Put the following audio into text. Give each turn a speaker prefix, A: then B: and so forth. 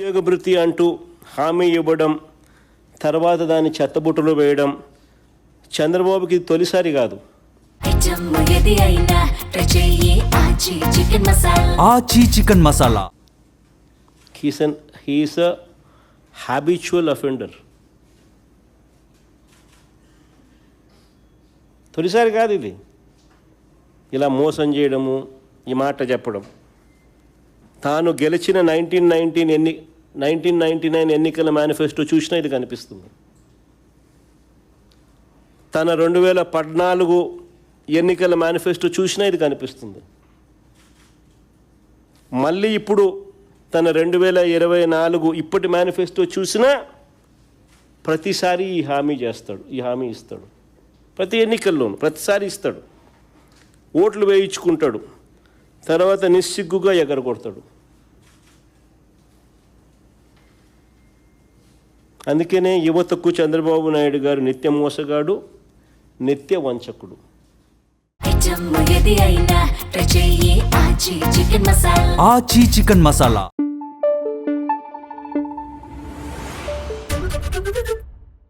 A: ఉద్యోగ భృతి అంటూ హామీ ఇవ్వడం తర్వాత దాన్ని చెత్తబుట్టలో వేయడం చంద్రబాబుకి ఇది తొలిసారి కాదు.
B: Chicken masala.
C: Aachi chicken masala.
A: He's an he's a habitual offender తొలిసారి కాదు ఇది. ఇలా మోసం చేయడము ఈ మాట చెప్పడం. తాను గెలిచిన నైన్టీన్ నైన్టీన్ ఎన్ని నైన్టీన్ నైన్టీ నైన్ ఎన్నికల మేనిఫెస్టో చూసినా ఇది కనిపిస్తుంది. తన రెండు వేల పద్నాలుగు ఎన్నికల మేనిఫెస్టో చూసినా ఇది కనిపిస్తుంది. మళ్ళీ ఇప్పుడు తన రెండు వేల ఇరవై నాలుగు ఇప్పటి మేనిఫెస్టో చూసినా ప్రతిసారి ఈ హామీ చేస్తాడు ఈ హామీ ఇస్తాడు. ప్రతి ఎన్నికల్లోనూ ప్రతిసారి ఇస్తాడు. ఓట్లు వేయించుకుంటాడు. తర్వాత నిస్సిగ్గుగా ఎగర కొడతాడు అందుకనే యువతకు చంద్రబాబు నాయుడు గారు నిత్య మోసగాడు నిత్య వంచకుడు.
C: Chicken masala.